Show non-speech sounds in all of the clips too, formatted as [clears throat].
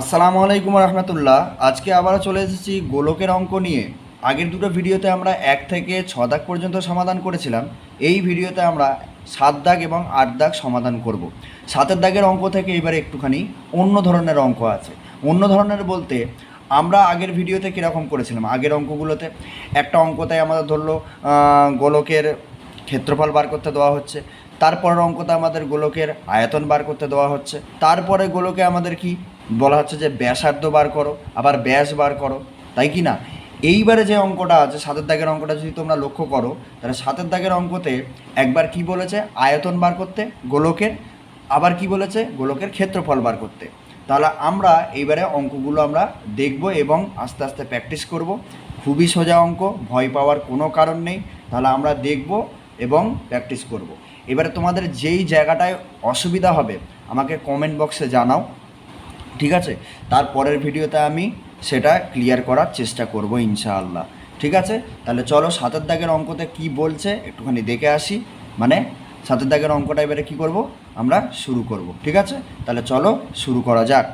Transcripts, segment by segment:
আসসালামু আলাইকুম রহমতুল্লাহ। আজকে আবারও চলে এসেছি গোলকের অঙ্ক নিয়ে। আগের দুটো ভিডিওতে আমরা এক থেকে ছ দাগ পর্যন্ত সমাধান করেছিলাম। এই ভিডিওতে আমরা সাত দাগ এবং আট দাগ সমাধান করব। সাতের দাগের অঙ্ক থেকে এবারে একটুখানি অন্য ধরনের অঙ্ক আছে। অন্য ধরনের বলতে আমরা আগের ভিডিওতে কীরকম করেছিলাম? আগের অঙ্কগুলোতে একটা অঙ্কতে আমাদের ধরলো গোলকের ক্ষেত্রফল বার করতে দেওয়া হচ্ছে। তারপরের অঙ্কতে আমাদের গোলকের আয়তন বার করতে দেওয়া হচ্ছে। তারপরে গোলকে আমাদের কি? বলা হচ্ছে যে ব্যাসার্ধ বার করো, আবার ব্যাস বার করো, তাই কি না? এইবারে যে অঙ্কটা আছে, সাতের দাগের অঙ্কটা যদি তোমরা লক্ষ্য করো, তাহলে সাতের দাগের অঙ্কতে একবার কি বলেছে? আয়তন বার করতে, গোলকের, আবার কি বলেছে? গোলকের ক্ষেত্রফল বার করতে। তাহলে আমরা এইবারে অঙ্কগুলো আমরা দেখব এবং আস্তে আস্তে প্র্যাকটিস করব। খুবই সোজা অঙ্ক, ভয় পাওয়ার কোনো কারণ নেই। তাহলে আমরা দেখব এবং প্র্যাকটিস করব। এবারে তোমাদের যেই জায়গাটায় অসুবিধা হবে, আমাকে কমেন্ট বক্সে জানাও। ঠিক আছে? তারপরের ভিডিওতে আমি সেটা ক্লিয়ার করার চেষ্টা করব ইনশাআল্লাহ। ঠিক আছে? তাহলে চলো সাতের দাগের অঙ্কতে কি বলছে একটুখানি দেখে আসি। মানে সাতের দাগের অঙ্কটা এবারে কি করব? আমরা শুরু করব। ঠিক আছে? তাহলে চলো শুরু করা যাক।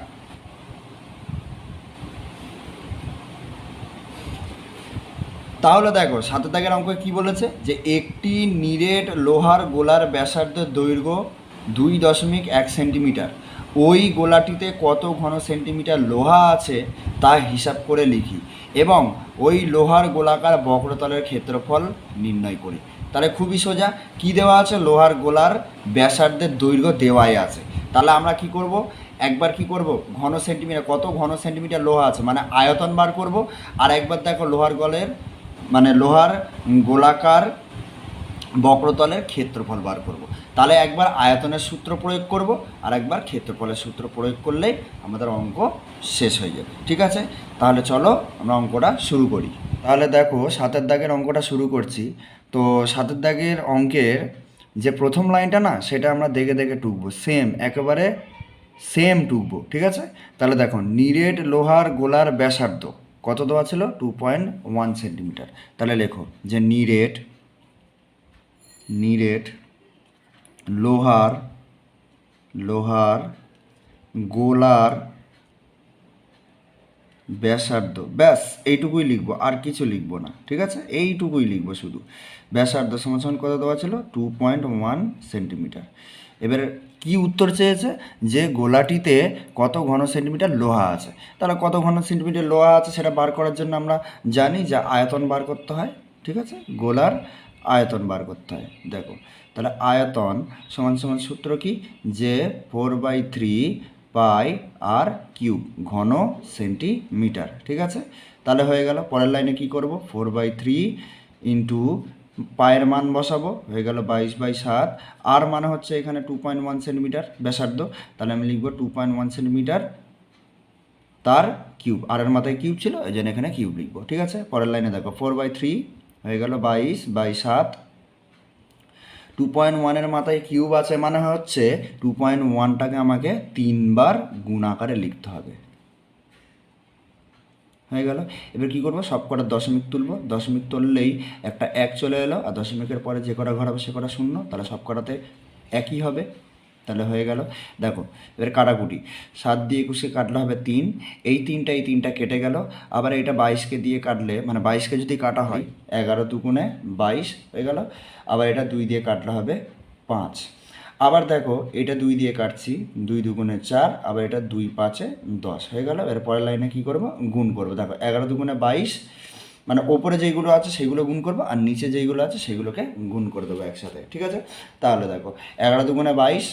তাহলে দেখো, সাতের দাগের অঙ্ক কি বলেছে? যে একটি নিরেট লোহার গোলার ব্যাসার্ধের দৈর্ঘ্য দুই দশমিক এক সেন্টিমিটার। ওই গোলাটিতে কত ঘন সেন্টিমিটার লোহা আছে তা হিসাব করে লিখি এবং ওই লোহার গোলাকার বক্রতলের ক্ষেত্রফল নির্ণয় করি। তাহলে খুবই সোজা, কি দেওয়া আছে? লোহার গোলার ব্যাসার্ধের দৈর্ঘ্য দেওয়াই আছে। তাহলে আমরা কি করব? একবার কি করব? ঘন সেন্টিমিটার, কত ঘন সেন্টিমিটার লোহা আছে? মানে আয়তন বার করব আর একবার দেখো লোহার গলের মানে লোহার গোলাকার বক্রতলের ক্ষেত্রফল বার করব। তাহলে একবার আয়তনের সূত্র প্রয়োগ করব আর একবার ক্ষেত্রফলের সূত্র প্রয়োগ করলেই আমাদের অঙ্ক শেষ হয়ে যাবে। ঠিক আছে? তাহলে চলো আমরা অঙ্কটা শুরু করি। তাহলে দেখো, সাতের দাগের অঙ্কটা শুরু করছি। তো সাতের দাগের অঙ্কের যে প্রথম লাইনটা না, সেটা আমরা দেখে দেখে টুকবো। সেম একেবারে সেম টুকবো। ঠিক আছে? তাহলে দেখো, নিরেট লোহার গোলার ব্যাসার্ধ কত দেওয়া ছিল? টু পয়েন্ট ওয়ান সেন্টিমিটার তাহলে লেখো যে নিরেট নিরেট লোহার লোহার, গোলার, ব্যাসার্ধ, ব্যাস, এইটুকুই লিখব, আর কিছু লিখব না, ঠিক আছে? এইটুকুই লিখব শুধু। ব্যাসার্ধ সমাধান কত দেওয়া ছিল? টু পয়েন্ট ওয়ান সেন্টিমিটার এবারে কি উত্তর চেয়েছে? যে গোলাটিতে কত ঘন সেন্টিমিটার লোহা আছে। তাহলে কত ঘন সেন্টিমিটার লোহা আছে সেটা বার করার জন্য আমরা জানি যে আয়তন বার করতে হয়, ঠিক আছে? গোলার আয়তন বার করতে হয়। দেখো, তাহলে আয়তন সমান সমান সূত্র কি? যে four by three pi r cube ঘন সেন্টিমিটার ঠিক আছে? তাহলে হয়ে গেল, পরের লাইনে কি করব? ফোর বাই থ্রি ইন্টু পায়ের মান বসাবো, হয়ে গেল বাইশ বাই সাত। আর মানে হচ্ছে এখানে টু পয়েন্ট ওয়ান সেন্টিমিটার ব্যাসার্ধ। তাহলে আমি লিখব টু পয়েন্ট ওয়ান সেন্টিমিটার তার কিউব আর এর মাথায় কিউব ছিল, এই জন্য এখানে কিউব লিখব, ঠিক আছে? পরের লাইনে দেখো ফোর বাই থ্রি হয়ে গেল বাইশ, বাই সাত। টু পয়েন্ট ওয়ানের মাথায় কিউব আছে মানে হচ্ছে টু পয়েন্ট ওয়ানটাকে আমাকে তিনবার গুণ আকারে লিখতে হবে। হয়ে গেল। এবার কী করব? সব কটা দশমিক তুলবো। দশমিক তুললেই একটা এক চলে এলো, আর দশমিকের পরে যে কটা ঘর হবে সে কটা শূন্য, তাহলে সব কটাতে একই হবে। তাহলে হয়ে গেল। দেখো, এবার কাটাকুটি। সাত দিয়ে একুশে কাটলে হবে তিন। এই তিনটা এই তিনটা কেটে গেল। আবার এটা বাইশকে দিয়ে কাটলে মানে বাইশকে যদি কাটা হয়, এগারো দুগুণে বাইশ হয়ে গেল। আবার এটা দুই দিয়ে কাটলে হবে পাঁচ। আবার দেখো, এটা দুই দিয়ে কাটছি, দুই দুগুণে চার, আবার এটা দুই পাঁচে দশ হয়ে গেল। এর পরের লাইনে কী করব? গুণ করব। দেখো, এগারো দুগুণে বাইশ মানে ওপরে যেইগুলো আছে সেগুলো গুণ করব, আর নিচে যেইগুলো আছে সেগুলোকে গুণ করে দেবো একসাথে। ঠিক আছে? তাহলে দেখো, এগারো দুগুণে বাইশ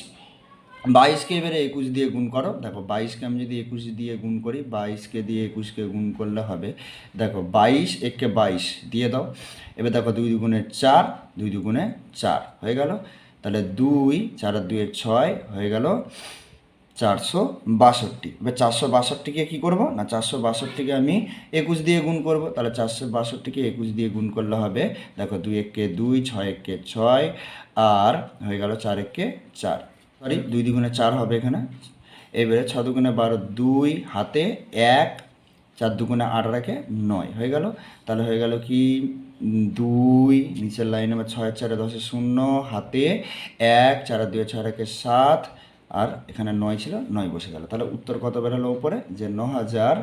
বাইশকে এবারে একুশ দিয়ে গুণ করো। দেখো, বাইশকে আমি যদি একুশ দিয়ে গুণ করি, বাইশকে দিয়ে একুশকে গুণ করলে হবে, দেখো, বাইশ, একে বাইশ দিয়ে দাও। এবার দেখো, দুই দুগুণে চার, দুই দুগুণে চার, হয়ে গেল। তাহলে দুই, চার আর ছয় হয়ে গেল চারশো বাষট্টি। এবার চারশো বাষট্টিকে কী করব? না, চারশো বাষট্টিকে আমি একুশ দিয়ে গুণ করব। তাহলে চারশো বাষট্টিকে একুশ দিয়ে গুণ করলে হবে, দেখো, দুই এককে দুই, ছয় এককে ছয়, আর হয়ে গেল চার এককে চার। সরি দুই দুগুণে চার হবে এখানে। এবারে ছ দুগুণে বারো দুই হাতে এক, চার দুগুণে আট রাখে নয়। হয়ে গেল? তাহলে হয়ে গেল কি? দুই, নিচের লাইন আবার ছয়, চারে দশে শূন্য, হাতে এক, চার দুয়ে ছয় রাখে সাত, আর এখানে নয় ছিল, নয় বসে গেল। তাহলে উত্তর কত বেরোলো উপরে? যে ন হাজার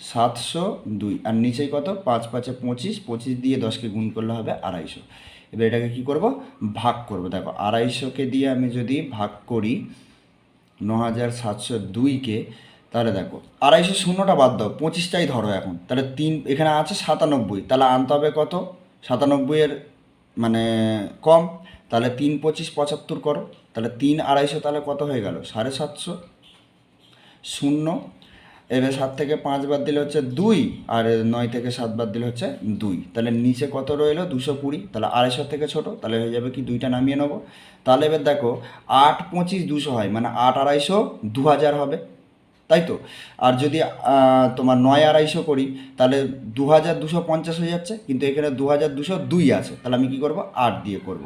সাতশো দুই। আর নিচেই কত? পাঁচ পাঁচে পঁচিশ পঁচিশ দিয়ে দশকে গুণ করলে হবে আড়াইশো। এবার এটাকে কি করব? ভাগ করব। দেখো আড়াইশোকে দিয়ে আমি যদি ভাগ করি ন হাজার সাতশো দুইকে তাহলে দেখো, আড়াইশো শূন্যটা বাদ দাও, পঁচিশটাই ধরো এখন। তাহলে তিন, এখানে আছে সাতানব্বই, তাহলে আনতে হবে কত? সাতানব্বইয়ের মানে কম, তাহলে তিন পঁচিশ পঁচাত্তর করো। তাহলে তিন আড়াইশো তাহলে কত হয়ে গেল? সাড়ে সাতশো। শূন্য এবার সাত থেকে পাঁচ বাদ দিলে হচ্ছে দুই, আর নয় থেকে সাত বাদ দিলে হচ্ছে দুই। তাহলে নিচে কত রইল? দুশো কুড়ি। তাহলে আড়াইশো থেকে ছোট, তাহলে হয়ে যাবে কি দুইটা নামিয়ে নেব। তাহলে এবার দেখো, আট পঁচিশ দুশো হয় মানে আট আড়াইশো দু হাজার হবে। তাই তো? আর যদি তোমার নয় আড়াইশো করি, তাহলে দু হাজার দুশো পঞ্চাশ হয়ে যাচ্ছে, কিন্তু এখানে দু হাজার দুশো দুই আছে। তাহলে আমি কী করব? আট দিয়ে করব।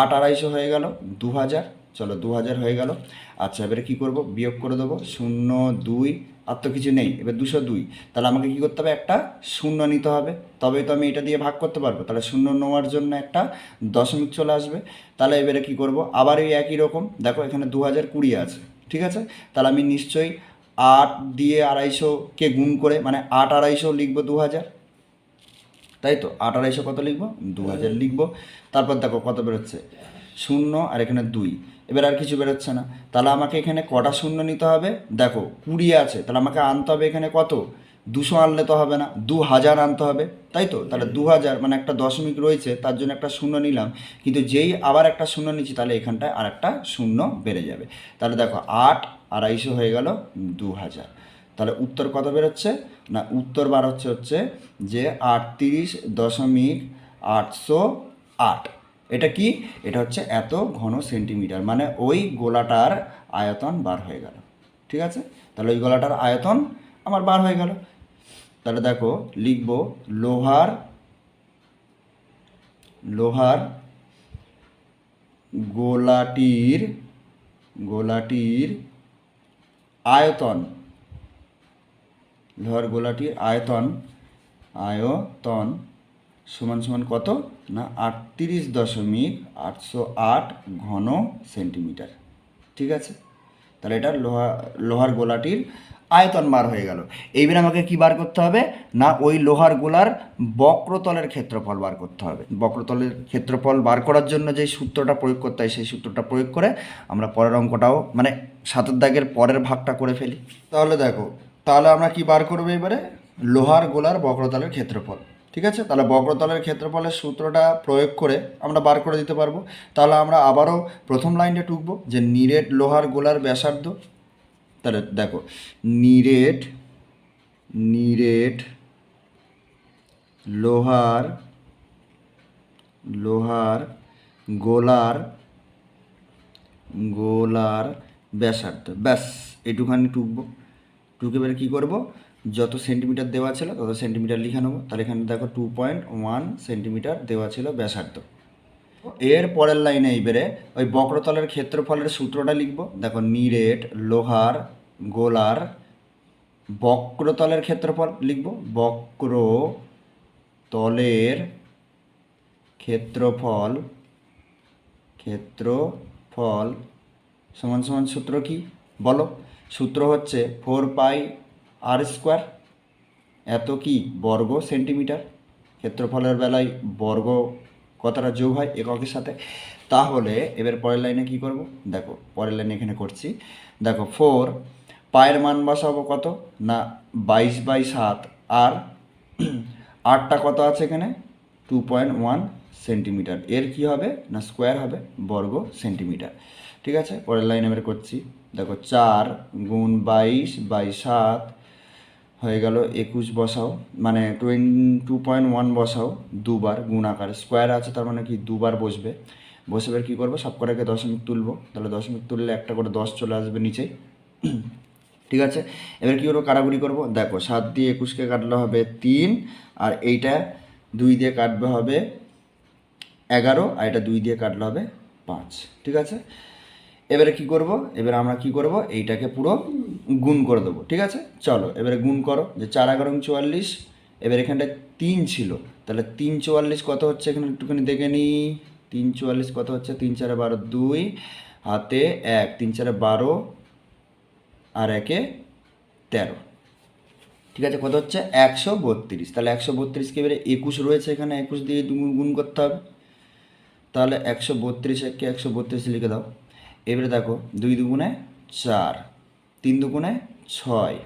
আট আড়াইশো হয়ে গেল, দু হাজার। চলো দু হাজার হয়ে গেল। আচ্ছা এবারে কী করব? বিয়োগ করে দেবো। শূন্য, দুই আর তো কিছু নেই, এবার দুশো দুই। তাহলে আমাকে কী করতে হবে? একটা শূন্য নিতে হবে। তবেই তো আমি এটা দিয়ে ভাগ করতে পারব। তাহলে শূন্য নেওয়ার জন্য একটা দশমিক চলে আসবে। তাহলে এবারে কী করব? আবার এই একই রকম। দেখো এখানে দু হাজার কুড়ি আছে। ঠিক আছে? তাহলে আমি নিশ্চয়ই আট দিয়ে আড়াইশোকে গুণ করে মানে আট আড়াইশো লিখব দু হাজার তাই তো? আট আড়াইশো কত লিখব? দু হাজার লিখব। তারপর দেখো কত বেরোচ্ছে। শূন্য আর এখানে দুই। এবার আর কিছু বেরোচ্ছে না। তাহলে আমাকে এখানে কটা শূন্য নিতে হবে? দেখো, কুড়ি আছে। তাহলে আমাকে আনতে হবে এখানে কত? দুশো আনলে তো হবে না। দু হাজার আনতে হবে। তাই তো? তাহলে দু হাজার মানে একটা দশমিক রয়েছে, তার জন্য একটা শূন্য নিলাম। কিন্তু যেই আবার একটা শূন্য নিচ্ছি, তাহলে এখানটায় আর একটা শূন্য বেড়ে যাবে। তাহলে দেখো, আট আড়াইশো হয়ে গেল দু হাজার। তাহলে উত্তর কত বেরোচ্ছে? না, উত্তর বার হচ্ছে হচ্ছে যে আটত্রিশ দশমিক আটশো আট। এটা কি? এটা হচ্ছে এত ঘন সেন্টিমিটার মানে ওই গোলাটার আয়তন বার হয়ে গেল। ঠিক আছে? তাহলে ওই গোলাটার আয়তন আমার বার হয়ে গেল। তাহলে দেখো, লিখব লোহার লোহার গোলাটির গোলাটির আয়তন, লোহার গোলাটির আয়তন আয়তন সমান সমান কত? না, আটত্রিশ দশমিক আটশো আট ঘন সেন্টিমিটার। ঠিক আছে? তাহলে এটা লোহা, লোহার গোলাটির আয়তন বার হয়ে গেল। এইবার আমাকে কি বার করতে হবে? না, ওই লোহার গোলার বক্রতলের ক্ষেত্রফল বার করতে হবে। বক্রতলের ক্ষেত্রফল বার করার জন্য যে সূত্রটা প্রয়োগ করতে হয়, সেই সূত্রটা প্রয়োগ করে আমরা পরের অঙ্কটাও মানে সাতের দাগের পরের ভাগটা করে ফেলি। তাহলে দেখো, তাহলে আমরা কি বার করব এবারে? লোহার গোলার বক্রতলের ক্ষেত্রফল। ঠিক আছে? তাহলে বক্রতলের ক্ষেত্রফলের সূত্রটা প্রয়োগ করে আমরা বার করে দিতে পারব। তাহলে আমরা আবারও প্রথম লাইনটা টুকবো, যে নিরেট লোহার গোলার ব্যাসার্ধ। তাহলে দেখো, নিরেট নিরেট লোহার লোহার গোলার গোলার ব্যাসার্ধ। ব্যাস এটুখানি টুকবো। টুকে এবারে কী করব? যত সেন্টিমিটার দেওয়া ছিল, তত সেন্টিমিটার লিখে নেব। তাহলে এখানে দেখো টু পয়েন্ট ওয়ান সেন্টিমিটার দেওয়া ছিল ব্যাসার্ধ। এর পরের লাইনে এইবারে ওই বক্রতলের ক্ষেত্রফলের সূত্রটা লিখব। দেখো নিরেট, লোহার, গোলার বক্রতলের ক্ষেত্রফল লিখব। বক্র তলের ক্ষেত্রফল ক্ষেত্রফল সমান সমান সূত্র কি? বলো। সূত্র হচ্ছে ফোর পাই আর স্কোয়ার, এত কি বর্গ সেন্টিমিটার? ক্ষেত্রফলের বেলায় বর্গ কথাটা যোগ হয় এককের সাথে? তাহলে এবার পরের লাইনে কি করব? দেখো, পরের লাইনে এখানে করছি। দেখো ফোর পায়ের মান বসাবো কত? না, বাইশ বাই সাত, আর আটটা কত আছে এখানে? Two point one centimetre. এর কি হবে? না, স্কোয়ার হবে, বর্গ সেন্টিমিটার। ঠিক আছে? পরের লাইন এবার করছি। দেখো, চার গুণ বাইশ বাই সাত হয়ে গেল একুশ বসাও মানে টোয়েন টু পয়েন্ট ওয়ান বসাও দুবার গুণ আকার। স্কোয়ার আছে, তার মানে কি দুবার বসবে। বসে এবার কী করব? সব কটাকে দশমিক তুলবো। তাহলে দশমিক তুললে একটা করে দশ চলে আসবে নিচে [clears throat] ঠিক আছে? এবার কী করব? কাটাকুটি করব। দেখো, সাত দিয়ে একুশকে কাটলে হবে তিন, আর এইটা দুই দিয়ে কাটবে হবে এগারো, আর এটা দুই দিয়ে কাটলে হবে পাঁচ। ঠিক আছে? এবারে কি করব? এবারে আমরা কি করব? এইটাকে পুরো গুণ করে দেবো, ঠিক আছে? চলো, এবারে গুণ করো, যে চার এগারো চুয়াল্লিশ, এবার এখানটায় তিন ছিল, তাহলে তিন চুয়াল্লিশ কত হচ্ছে? এখানে একটুখানি দেখে নিই তিন চুয়াল্লিশ কত হচ্ছে? তিন চারে বারো, দুই, হাতে এক, তিন চারে বারো আর একে তেরো, ঠিক আছে? কত হচ্ছে? একশো বত্রিশ, তাহলে একশো বত্রিশকে এবারে একুশ রয়েছে এখানে, একুশ দিয়ে গুণ করতে হবে, তাহলে একশো বত্রিশ একে একশো বত্রিশ লিখে দাও এবারে দেখো, দুই দুগুণে চার, তিন দুগুণে ছয়,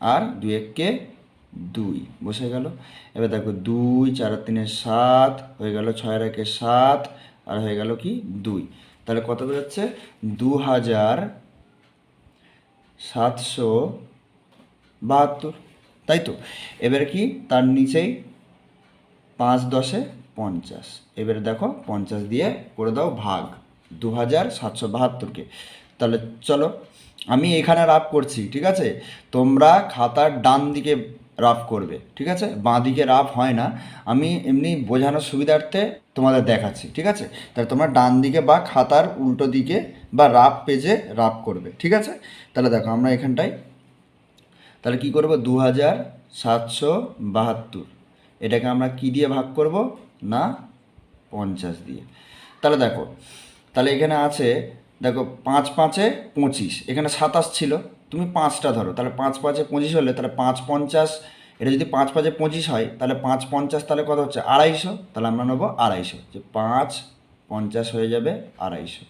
আর দুই এককে দুই, বসে গেল। এবার দেখো, দুই, চার তিনে সাত, হয়ে গেল ছয় একে সাত, আর হয়ে গেল কি দুই। তাহলে কত বেরোচ্ছে? দু হাজার সাতশো বাহাত্তর। তাই তো? এবার কি? তার নিচেই পাঁচ দশে পঞ্চাশ। এবারে দেখো, পঞ্চাশ দিয়ে করে দাও ভাগ। দু হাজার সাতশো বাহাত্তরকে। তাহলে চলো, আমি এখানে রাফ করছি, ঠিক আছে? তোমরা খাতার ডান দিকে রাফ করবে, ঠিক আছে? বাঁ দিকে রাফ হয় না। আমি এমনি বোঝানোর সুবিধার্থে তোমাদের দেখাচ্ছি, ঠিক আছে? তাহলে তোমরা ডান দিকে বা খাতার উল্টো দিকে বা রাফ পেজে রাফ করবে, ঠিক আছে? তাহলে দেখো, আমরা এখানটায়, তাহলে কি করব? দু হাজার সাতশো বাহাত্তর। এটাকে আমরা কি দিয়ে ভাগ করব? না, পঞ্চাশ দিয়ে। তাহলে দেখো তাহলে এখানে আছে, দেখো পাঁচ পাঁচে পঁচিশ, এখানে সাতাশ ছিল, তুমি পাঁচটা ধরো, তাহলে পাঁচ পাঁচে পঁচিশ হলে তাহলে পাঁচ পঞ্চাশ, এটা যদি পাঁচ পাঁচে পঁচিশ হয়, তাহলে পাঁচ পঞ্চাশ তাহলে কত হচ্ছে? আড়াইশো, তাহলে আমরা নেব আড়াইশো, যে পাঁচ পঞ্চাশ হয়ে যাবে আড়াইশো।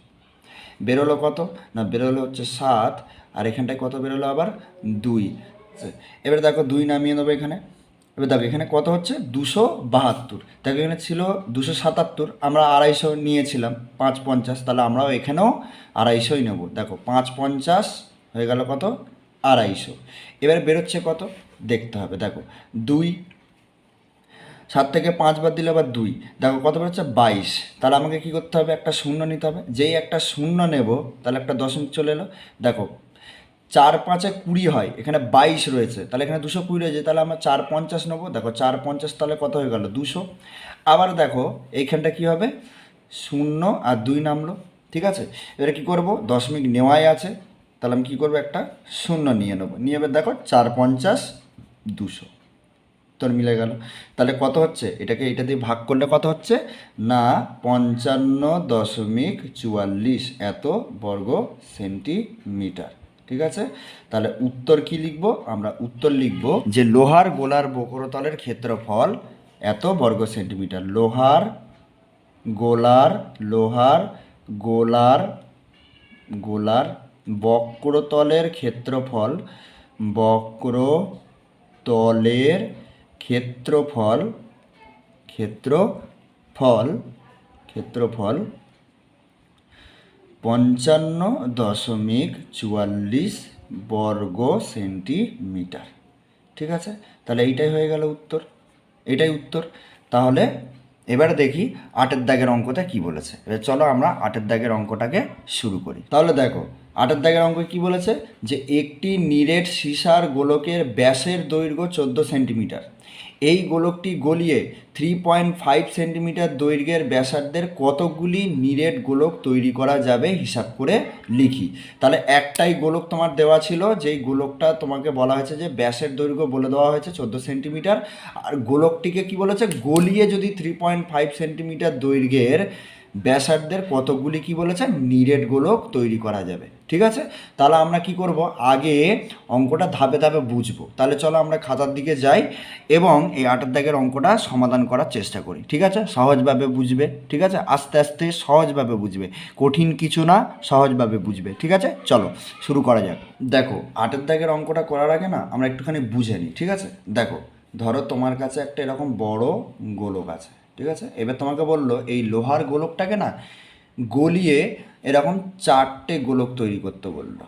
বেরোলো কত? না, বেরোলো হচ্ছে সাত, আর এখানটায় কত বেরোলো আবার? দুই। এবারে দেখো দুই নামিয়ে নেব এখানে। এবার দেখো, এখানে কত হচ্ছে? দুশো বাহাত্তর। দেখো, এখানে ছিল দুশো সাতাত্তর, আমরা আড়াইশো নিয়েছিলাম, পাঁচ পঞ্চাশ, তাহলে আমরাও এখানেও আড়াইশোই নেব। দেখো, পাঁচ পঞ্চাশ হয়ে গেল কত? আড়াইশো। এবারে বেরোচ্ছে কত? দেখতে হবে, দেখো, দুই, সাত থেকে পাঁচবার দিলে আবার দুই। দেখো, কত বেরোচ্ছে? বাইশ। তাহলে আমাকে কী করতে হবে? একটা শূন্য নিতে হবে। যেই একটা শূন্য নেব, তাহলে একটা দশমিক চলে এলো। দেখো চার পাঁচে কুড়ি হয়, এখানে বাইশ রয়েছে। তাহলে এখানে দুশো কুড়ি রয়েছে, তাহলে আমরা চার পঞ্চাশ নেব। দেখো, চার পঞ্চাশ তাহলে কত হয়ে গেল? দুশো। আবার দেখো, এইখানটা কী হবে? শূন্য আর দুই নামলো, ঠিক আছে? এবারে কী করব? দশমিক নেওয়াই আছে। তাহলে আমি কী করব একটা? শূন্য নিয়ে নেব। নিয়ে এবার দেখো, চার পঞ্চাশ, দুশো। তোর মিলে গেল। তাহলে কত হচ্ছে? এটাকে এটা দিয়ে ভাগ করলে কত হচ্ছে? না, পঞ্চান্ন দশমিক চুয়াল্লিশ এত বর্গ সেন্টিমিটার। ঠিক আছে? তাহলে উত্তর কি লিখব? আমরা উত্তর লিখব যে লোহার গোলার বক্রতলের ক্ষেত্রফল এত বর্গ সেন্টিমিটার। লোহার গোলার লোহার গোলার গোলার বক্রতলের ক্ষেত্রফল বক্রতলের ক্ষেত্রফল ক্ষেত্রফল ক্ষেত্রফল পঞ্চান্ন দশমিক চুয়াল্লিশ বর্গ সেন্টিমিটার। ঠিক আছে? তাহলে এইটাই হয়ে গেল উত্তর। এটাই উত্তর। তাহলে এবারে দেখি আটের দাগের অঙ্কটা কি বলেছে। এবার চলো আমরা আটের দাগের অঙ্কটাকে শুরু করি। তাহলে দেখো, আটের দাগের অঙ্ক কি বলেছে? যে একটি নিরেট সীসার গোলকের ব্যাসের দৈর্ঘ্য চোদ্দ সেন্টিমিটার। এই গোলকটি গলিয়ে থ্রি পয়েন্ট ফাইভ সেন্টিমিটার দৈর্ঘ্যের ব্যাসার্ধের কতগুলি নিরেট গোলক তৈরি করা যাবে হিসাব করে লিখি। তাহলে একটাই গোলক তোমার দেওয়া ছিল, যেই গোলকটা তোমাকে বলা হয়েছে যে ব্যাসের দৈর্ঘ্য বলে দেওয়া হয়েছে চোদ্দ সেন্টিমিটার। আর গোলকটিকে কি বলেছে? গলিয়ে যদি থ্রি পয়েন্ট ফাইভ সেন্টিমিটার দৈর্ঘ্যের ব্যাসার্ধের কতগুলি কি বলেছে? নিরেট গোলক তৈরি করা যাবে। ঠিক আছে? তাহলে আমরা কি করব? আগে অঙ্কটা ধাপে ধাপে বুঝব। তাহলে চলো আমরা খাতার দিকে যাই এবং এই আটের দাগের অঙ্কটা সমাধান করার চেষ্টা করি। ঠিক আছে? সহজভাবে বুঝবে। ঠিক আছে? আস্তে আস্তে সহজভাবে বুঝবে। কঠিন কিছু না, সহজভাবে বুঝবে। ঠিক আছে? চলো, শুরু করা যাক। দেখো, আটের দাগের অঙ্কটা করার আগে না, আমরা একটুখানি বুঝে নিই। ঠিক আছে? দেখো, ধরো তোমার কাছে একটা এরকম বড় গোলক আছে। ঠিক আছে? এবার তোমাকে বলল, এই লোহার গোলকটাকে না গলিয়ে এরকম চারটে গোলক তৈরি করতে বলল।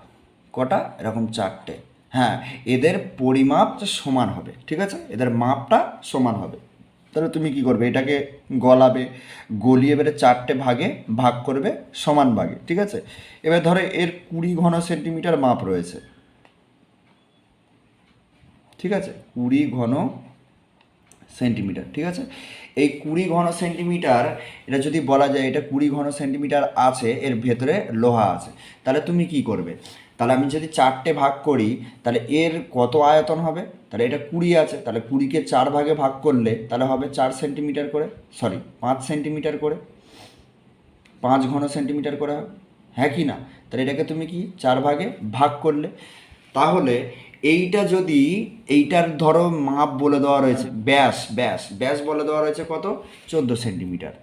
কটা? এরকম চারটে। হ্যাঁ এদের পরিমাপ সমান হবে, ঠিক আছে? এদের মাপটা সমান হবে। তাহলে তুমি কি করবে? এটাকে গলাবে, গলিয়ে এবারে চারটে ভাগে ভাগ করবে, সমান ভাগে, ঠিক আছে? এবার ধরো এর কুড়ি ঘন সেন্টিমিটার মাপ রয়েছে। ঠিক আছে? কুড়ি ঘন সেন্টিমিটার, ঠিক আছে? এই কুড়ি ঘন সেন্টিমিটার, এটা যদি বলা যায় এটা কুড়ি ঘন সেন্টিমিটার আছে, এর ভেতরে লোহা আছে। তাহলে তুমি কি করবে? তাহলে আমি যদি চারটে ভাগ করি, তাহলে এর কত আয়তন হবে? তাহলে এটা কুড়ি আছে, তাহলে কুড়িকে চার ভাগে ভাগ করলে তাহলে হবে চার সেন্টিমিটার করে সরি পাঁচ সেন্টিমিটার করে। পাঁচ ঘন সেন্টিমিটার করে হবে। হ্যাঁ কি না? তাহলে এটাকে তুমি কি? চার ভাগে ভাগ করলে। তাহলে এইটা যদি এইটার ধরো মাপ বলে দেওয়া রয়েছে, ব্যাস ব্যাস ব্যাস বলে দেওয়া রয়েছে কত? চোদ্দ সেন্টিমিটার।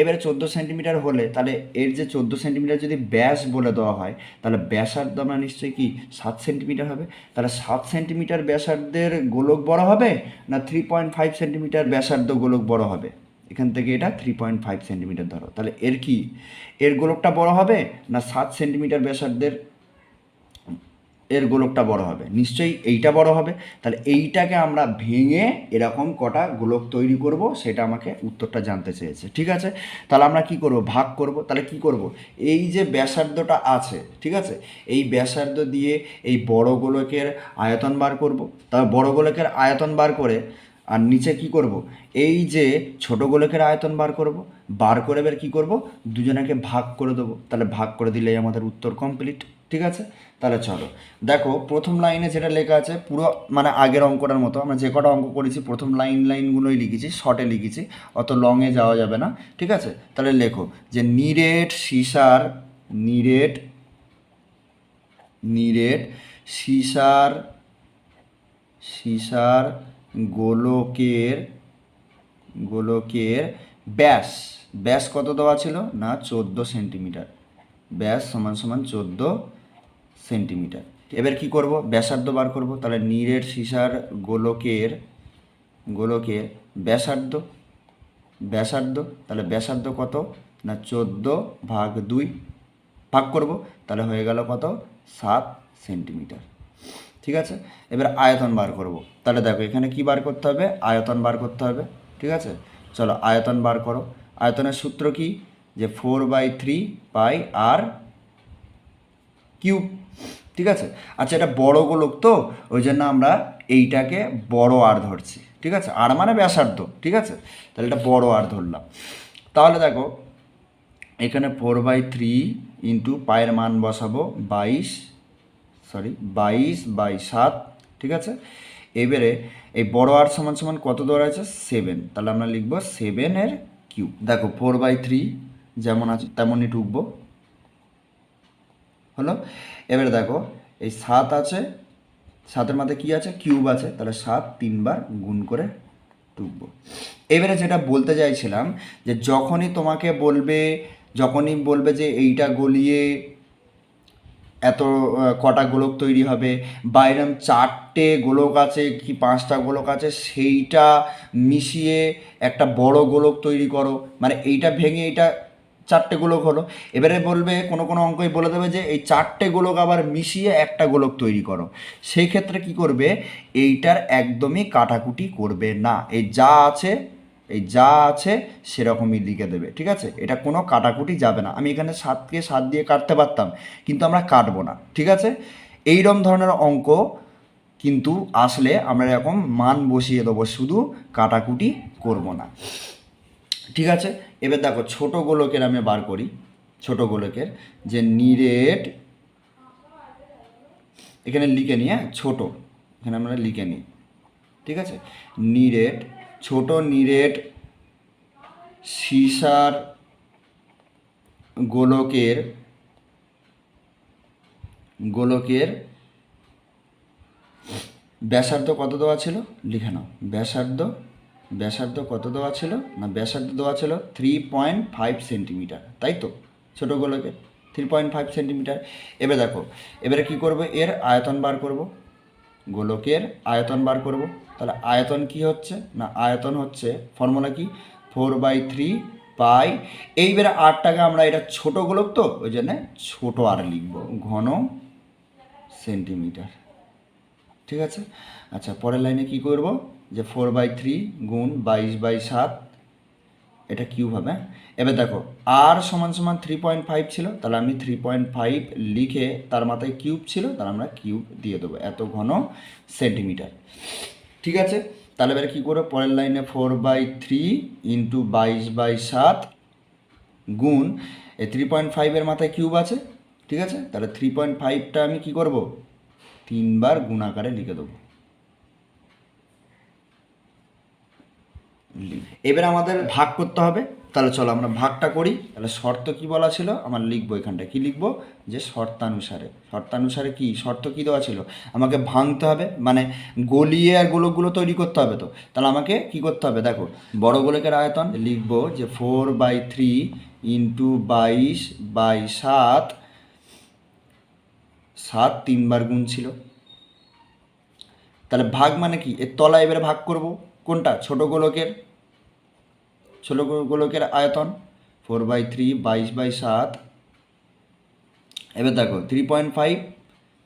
এবারে চোদ্দ সেন্টিমিটার হলে তাহলে এর যে চোদ্দ সেন্টিমিটার যদি ব্যাস বলে দেওয়া হয়, তাহলে ব্যাসার্ধ আমরা নিশ্চয়ই কি? সাত সেন্টিমিটার হবে। তাহলে সাত সেন্টিমিটার ব্যাসার্ধের গোলক বড় হবে না থ্রি পয়েন্ট ফাইভ সেন্টিমিটার ব্যাসার্ধ গোলক বড় হবে? এখান থেকে এটা থ্রি পয়েন্ট ফাইভ সেন্টিমিটার ধরো। তাহলে এর কি? এর গোলকটা বড় হবে না সাত সেন্টিমিটার ব্যাসার্ধের এর গোলকটা বড় হবে। নিশ্চয়ই এইটা বড় হবে। তাহলে এইটাকে আমরা ভেঙে এরকম কটা গোলক তৈরি করব, সেটা আমাকে উত্তরটা জানতে চেয়েছে। ঠিক আছে? তাহলে আমরা কি করব? ভাগ করব। তাহলে কি করব? এই যে ব্যাসার্ধটা আছে, ঠিক আছে? এই ব্যাসার্ধ দিয়ে এই বড় গোলকের আয়তন বার করব। তাহলে বড় গোলকের আয়তন বার করে আর নিচে কি করব? এই যে ছোট গোলকের আয়তন বার করব। বার করে এবার কী করব? দুজনাকে ভাগ করে দেবো। তাহলে ভাগ করে দিলেই আমাদের উত্তর কমপ্লিট ঠিক আছে? তাহলে চলো। দেখো, প্রথম লাইনে যেটা লেখা আছে, পুরো মানে আগের অঙ্কটার মতো, আমরা যে কটা অঙ্ক করেছি, প্রথম লাইন লাইনগুলোই লিখেছি শর্টে লিখেছি, অত লংয়ে যাওয়া যাবে না, ঠিক আছে? তাহলে লেখো যে নিরেট সিসার নিরেট নিরেট সিসার সিসার গোলকের গোলকের ব্যাস ব্যাস কত দেওয়া ছিল? না, চোদ্দ সেন্টিমিটার ব্যাস সমান সমান চোদ্দ সেন্টিমিটার। এবার কি করব? ব্যাসার্ধ বার করব। তাহলে নীরের সিসার গোলকের গোলকের ব্যাসার্ধ ব্যাসার্ধ, তাহলে ব্যাসার্ধ কত? না, চোদ্দ ভাগ দুই ভাগ করব। তাহলে হয়ে গেল কত? সাত সেন্টিমিটার। ঠিক আছে? এবার আয়তন বার করব। তাহলে দেখো, এখানে কি বার করতে হবে? আয়তন বার করতে হবে। ঠিক আছে? চলো আয়তন বার করো। আয়তনের সূত্র কি? যে four by three pi r cube ঠিক আছে? আচ্ছা এটা বড় গোলক তো, ওই জন্য আমরা এইটাকে বড় আর ধরছি, ঠিক আছে? আর মানে ব্যাসার্ধ, ঠিক আছে? তাহলে এটা বড় আর ধরলাম। তাহলে দেখো, এখানে ফোর বাই থ্রি ইন্টু পায়ের মান বসাবো, বাইশ সরি বাইশ বাই সাত, ঠিক আছে? এবারে এই বড় আর সমান সমান কত দেওয়া আছে সেভেন তাহলে আমরা লিখব সেভেনের কিউব দেখো ফোর বাই থ্রি যেমন আছে, তেমনই টুকবো হলো? এবারে দেখো, এই সাত আছে, সাতের মাথায় কী আছে? কিউব আছে। তাহলে সাত তিনবার গুণ করে টুকব। এবারে যেটা বলতে চাইছিলাম, যে যখনই তোমাকে বলবে, যখনই বলবে যে এইটা গলিয়ে এত কটা গোলক তৈরি হবে, বা এরম চারটে গোলক আছে কি পাঁচটা গোলক আছে, সেইটা মিশিয়ে একটা বড় গোলক তৈরি করো। মানে এইটা ভেঙে এইটা চারটে গোলক হলো। এবারে বলবে, কোনো কোনো অঙ্কই বলে দেবে যে এই চারটে গোলক আবার মিশিয়ে একটা গোলক তৈরি করো। সেই ক্ষেত্রে কি করবে? এইটার একদমই কাটাকুটি করবে না। এই যা আছে, এই যা আছে সেরকমই লিখে দেবে, ঠিক আছে? এটা কোনো কাটাকুটি যাবে না। আমি এখানে সাতকে সাত দিয়ে কাটতে পারতাম, কিন্তু আমরা কাটবো না, ঠিক আছে? এইরকম ধরনের অঙ্ক কিন্তু আসলে আমরা এরকম মান বসিয়ে দেবো, শুধু কাটাকুটি করব না। ঠিক আছে? এবার দেখো ছোট গোলকের আমি বার করি। ছোট গোলকের যে নিরেট এখানে লিখে নিই হ্যাঁ? ছোট। এখানে আমরা লিখে নিই। ঠিক আছে? নিরেট ছোট নিরেট সিসার গোলকের গোলকের ব্যাসার্ধ কত দেওয়া ছিল? লিখে নাও। ব্যাসার্ধ ব্যাসার্ধ কত দেওয়া ছিল? না, ব্যাসার্ধ দেওয়া ছিল থ্রি পয়েন্ট ফাইভ সেন্টিমিটার তাই তো? ছোটো গোলকের থ্রি পয়েন্ট ফাইভ সেন্টিমিটার এবার দেখো, এবারে কী করবে? এর আয়তন বার করব। গোলকের আয়তন বার করব। তাহলে আয়তন কি হচ্ছে? না, আয়তন হচ্ছে ফর্মুলা কি? ফোর বাই থ্রি পাই এইবারে আটটাকে আমরা এটা ছোট গোলক তো, ওই জন্য ছোটো আর লিখব, ঘন সেন্টিমিটার ঠিক আছে? আচ্ছা পরের লাইনে কি করব? যে ফোর বাই থ্রি গুণ বাইশ বাই সাত, এটা কিউব হবে। এবার দেখো আর সমান সমান থ্রি পয়েন্ট ফাইভ ছিল, তাহলে আমি থ্রি পয়েন্ট ফাইভ লিখে তার মাথায় কিউব ছিল, তাহলে আমরা কিউব দিয়ে দেবো এত ঘন সেন্টিমিটার ঠিক আছে? তাহলে এবার কী করব পরের লাইনে ফোর বাই থ্রি ইন্টু বাইশ বাই সাত গুণ, এই থ্রি পয়েন্ট ফাইভের মাথায় কিউব আছে, ঠিক আছে? তাহলে থ্রি পয়েন্ট ফাইভটা আমি কী করব? তিনবার গুণ আকারে লিখে দেবো। এবার আমাদের ভাগ করতে হবে। তাহলে চলো আমরা ভাগটা করি। তাহলে শর্ত কি বলা ছিল? আমার লিখব এখানটা। কি লিখব? যে শর্তানুসারে। শর্তানুসারে কি? শর্ত কি দেওয়া ছিল? আমাকে ভাঙতে হবে। মানে গলিয়ে আর গোলকগুলো তৈরি করতে হবে তো। তাহলে আমাকে কি করতে হবে? দেখো, বড় গোলকের আয়তন লিখব যে ফোর বাই থ্রি ইন্টু বাইশ বাই সাত সাত তিনবার গুণ ছিল। তাহলে ভাগ মানে কি? এর তলা এবারে ভাগ করব। কোনটা? ছোট গোলকের গো- গোলকের আয়তন ফোর বাই থ্রি বাইশ বাই সাত। এবার দেখো থ্রি পয়েন্ট ফাইভ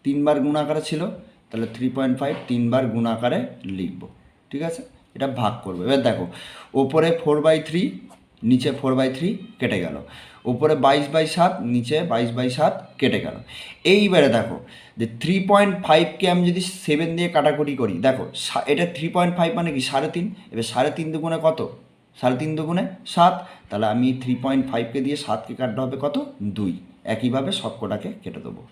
তিনবার গুণ আকারে ছিল, তাহলে থ্রি পয়েন্ট ফাইভ তিনবার গুণ আকারে লিখব, ঠিক আছে? এটা ভাগ করব। এবার দেখো, ওপরে ফোর বাই থ্রি নিচে ফোর বাই থ্রি কেটে গেল। ওপরে বাইশ বাই সাত, নিচে বাইশ বাই সাত কেটে গেল। এইবারে দেখো, যে থ্রি পয়েন্ট ফাইভকে আমি যদি সেভেন দিয়ে কাটাকুটি করি, দেখো এটা থ্রি পয়েন্ট ফাইভ মানে কি? সাড়ে তিন। এবার সাড়ে তিন দুগুণে কত? সাড়ে তিন দুগুণে সাত, তাহলে আমি থ্রি পয়েন্ট ফাইভকে দিয়ে সাতকে কাটতে হবে কত? দুই। একইভাবে সবকটাকে কেটে দেবো।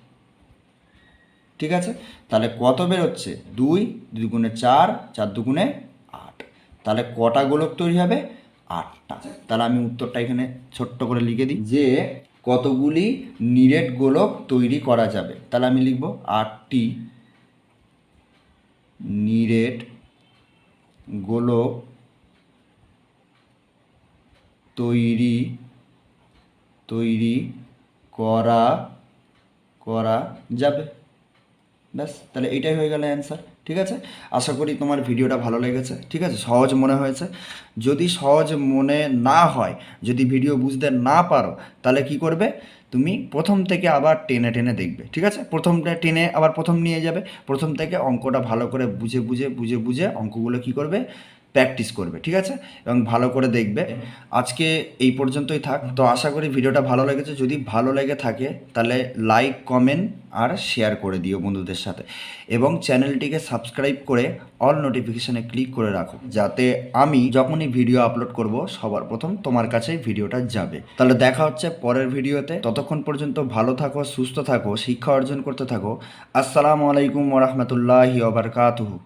ঠিক আছে? তাহলে কত বেরোচ্ছে? দুই দুগুণে চার চার দুগুণে আট। তাহলে কটা গোলক তৈরি হবে? আটটা। তাহলে আমি উত্তরটা এখানে ছোট্ট করে লিখে দিই যে কতগুলি নিরেট গোলক তৈরি করা যাবে? তাহলে আমি লিখব আটটি নিরেট গোলক তৈরি তৈরি করা করা যাবে। ব্যাস, তাহলে এইটাই হয়ে গেল অ্যান্সার ঠিক আছে? আশা করি তোমার ভিডিওটা ভালো লেগেছে, ঠিক আছে? সহজ মনে হয়েছে। যদি সহজ মনে না হয়, যদি ভিডিও বুঝতে না পারো, তাহলে কি করবে? তুমি প্রথম থেকে আবার টেনে টেনে দেখবে, ঠিক আছে? প্রথমটা টেনে আবার প্রথম নিয়ে যাবে। প্রথম থেকে অঙ্কটা ভালো করে বুঝে বুঝে বুঝে বুঝে অঙ্কগুলো কি করবে? প্র্যাকটিস করবে, ঠিক আছে? এবং ভালো করে দেখবে। আজকে এই পর্যন্তই থাক। তো আশা করি ভিডিওটা ভালো লেগেছে। যদি ভালো লেগে থাকে, তাহলে লাইক কমেন্ট আর শেয়ার করে দিও বন্ধুদের সাথে। এবং চ্যানেলটিকে সাবস্ক্রাইব করে অল নোটিফিকেশানে ক্লিক করে রাখো। যাতে আমি যখনই ভিডিও আপলোড করব, সবার প্রথম তোমার কাছে ভিডিওটা যাবে। তাহলে দেখা হচ্ছে পরের ভিডিওতে। ততক্ষণ পর্যন্ত ভালো থাকো, সুস্থ থাকো, শিক্ষা অর্জন করতে থাকো। আসসালামু আলাইকুম ওরহমতুল্লাহি ওবরকাতুহু